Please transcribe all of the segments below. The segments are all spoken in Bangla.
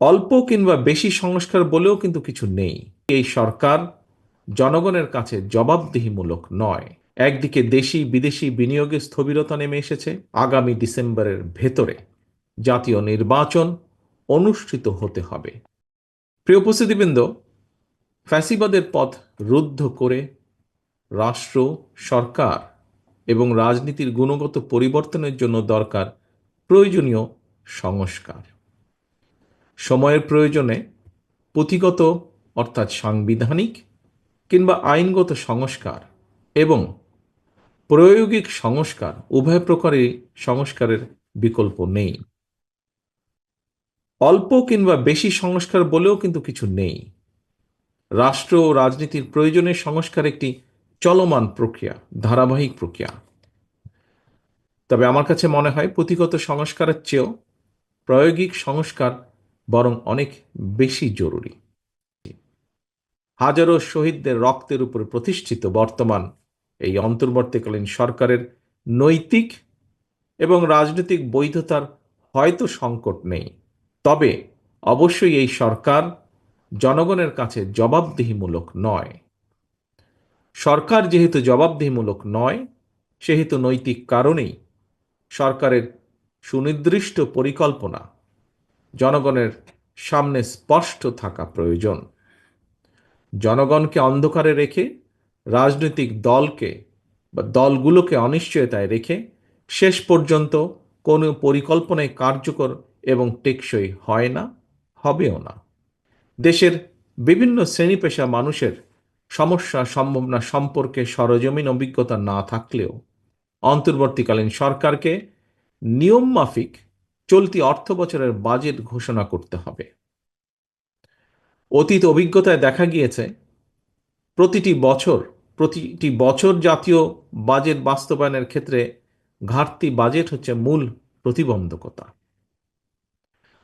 অল্প কিংবা বেশি সংস্কার বলেও কিন্তু কিছু নেই। এই সরকার জনগণের কাছে জবাবদিহিমূলক নয়। একদিকে দেশি বিদেশি বিনিয়োগে স্থবিরতা নেমে এসেছে আগামী ডিসেম্বরের ভেতরে। জাতীয় নির্বাচন অনুষ্ঠিত হতে হবে। প্রিয় উপস্থিতিবৃন্দ, ফ্যাসিবাদের পথ রুদ্ধ করে রাষ্ট্র, সরকার এবং রাজনীতির গুণগত পরিবর্তনের জন্য দরকার প্রয়োজনীয় সংস্কার। সময়ের প্রয়োজনে পুঁথিগত, অর্থাৎ সাংবিধানিক, কিংবা আইনগত সংস্কার এবং প্রায়োগিক সংস্কার উভয় প্রকারের সংস্কারের বিকল্প নেই। অল্প কিংবা বেশি সংস্কার বলেও কিন্তু কিছু নেই। রাষ্ট্র ও রাজনীতির প্রয়োজনে সংস্কার একটি চলমান প্রক্রিয়া, ধারাবাহিক প্রক্রিয়া। তবে আমার কাছে মনে হয় পুঁথিগত সংস্কারের চেয়েও প্রায়োগিক সংস্কার বরং অনেক বেশি জরুরি। হাজারো শহীদদের রক্তের উপর প্রতিষ্ঠিত বর্তমান এই অন্তর্বর্তীকালীন সরকারের নৈতিক এবং রাজনৈতিক বৈধতার হয়তো সংকট নেই। তবে অবশ্যই এই সরকার জনগণের কাছে জবাবদিহিমূলক নয়। সরকার যেহেতু জবাবদিহিমূলক নয়, সেহেতু নৈতিক কারণেই সরকারের সুনির্দিষ্ট পরিকল্পনা জনগণের সামনে স্পষ্ট থাকা প্রয়োজন। জনগণকে অন্ধকারে রেখে, রাজনৈতিক দলকে বা দলগুলোকে অনিশ্চয়তায় রেখে শেষ পর্যন্ত কোনো পরিকল্পনায় কার্যকর এবং টেকসই হয় না, হবেও না। দেশের বিভিন্ন শ্রেণি পেশা মানুষের সমস্যা সম্ভাবনা সম্পর্কে সরজমিন অভিজ্ঞতা না থাকলেও অন্তর্বর্তীকালীন সরকারকে নিয়ম মাফিক চলতি অর্থ বছরের বাজেট ঘোষণা করতে হবে। অতীত অভিজ্ঞতায় দেখা গিয়েছে, প্রতিটি বছর প্রতিটি বছর জাতীয় বাজেট বাস্তবায়নের ক্ষেত্রে ঘাটতি বাজেট হচ্ছে মূল প্রতিবন্ধকতা।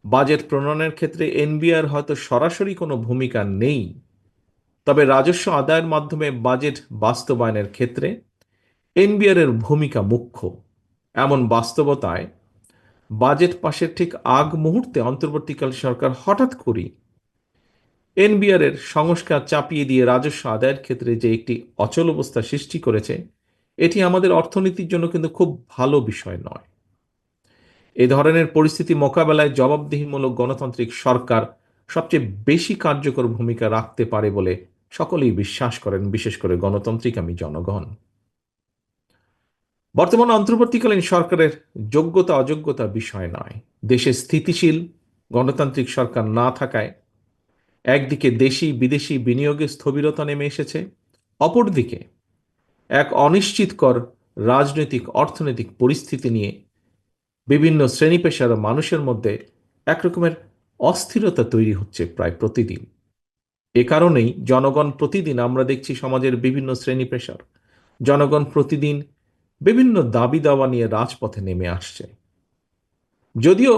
বাজেট প্রণয়নের ক্ষেত্রে এনবিআর হয়তো সরাসরি কোনো ভূমিকা নেই, তবে রাজস্ব আদায়ের মাধ্যমে বাজেট বাস্তবায়নের ক্ষেত্রে এনবিআর এর ভূমিকা মুখ্য। এমন বাস্তবতায় বাজেট পাশের ঠিক আগ মুহূর্তে অন্তর্বর্তীকাল সরকার হঠাৎ করেই এনবিআর এর সংস্কার চাপিয়ে দিয়ে রাজস্ব আদায়ের ক্ষেত্রে যে একটি অচল অবস্থা সৃষ্টি করেছে, এটি আমাদের অর্থনীতির জন্য কিন্তু খুব ভালো বিষয় নয়। এ ধরনের পরিস্থিতি মোকাবেলায় জবাবদিহিমূলক গণতান্ত্রিক সরকার সবচেয়ে বেশি কার্যকর ভূমিকা রাখতে পারে বলে সকলেই বিশ্বাস করেন, বিশেষ করে গণতান্ত্রিক আমি জনগণ। বর্তমান অন্তর্বর্তীকালীন সরকারের যোগ্যতা, অযোগ্যতা বিষয় নয়। দেশে স্থিতিশীল, গণতান্ত্রিক সরকার না থাকায় একদিকে দেশি বিদেশি বিনিয়োগে স্থবিরতা নেমে এসেছে, অপরদিকে এক অনিশ্চিতকর রাজনৈতিক, অর্থনৈতিক পরিস্থিতি নিয়ে বিভিন্ন শ্রেণি পেশার মানুষের মধ্যে একরকমের অস্থিরতা তৈরি হচ্ছে প্রায় প্রতিদিন। এ কারণেই জনগণ প্রতিদিন আমরা দেখছি সমাজের বিভিন্ন শ্রেণি পেশার জনগণ প্রতিদিন বিভিন্ন দাবি দাওয়া নিয়ে রাজপথে নেমে আসছে। যদিও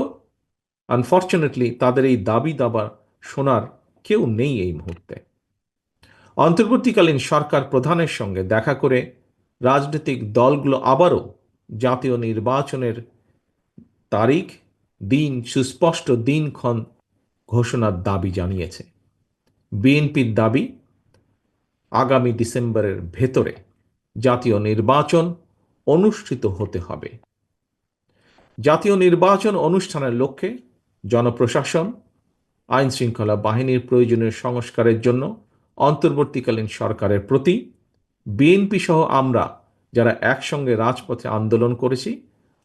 আনফর্চুনেটলি তাদের এই দাবি দাবা শোনার কেউ নেই এই মুহূর্তে। অন্তর্বর্তীকালীন সরকার প্রধানের সঙ্গে দেখা করে রাজনৈতিক দলগুলো আবারও জাতীয় নির্বাচনের তারিখ, দিন, সুস্পষ্ট দিনক্ষণ ঘোষণার দাবি জানিয়েছে। বিএনপির দাবি, আগামী ডিসেম্বরের ভেতরে জাতীয় নির্বাচন অনুষ্ঠিত হতে হবে। জাতীয় নির্বাচন অনুষ্ঠানের লক্ষ্যে জনপ্রশাসন আইন শৃঙ্খলা বাহিনীর প্রয়োজনীয় সংস্কারের জন্য অন্তর্বর্তীকালীন সরকারের প্রতি, বিএনপি সহ আমরা যারা একসঙ্গে রাজপথে আন্দোলন করেছি,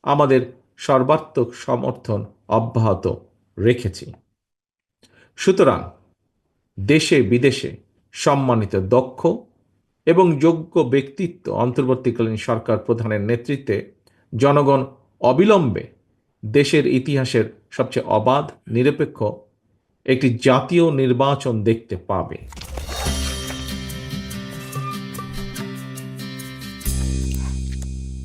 আমাদের সর্বাত্মক সমর্থন অব্যাহত রেখেছি। সুতরাং দেশে বিদেশে সম্মানিত দক্ষ এবং যোগ্য ব্যক্তিত্ব অন্তর্বর্তীকালীন সরকার প্রধানের নেতৃত্বে জনগণ অবিলম্বে দেশের ইতিহাসের সবচেয়ে অবাধ, নিরপেক্ষ একটি জাতীয় নির্বাচন দেখতে পাবে।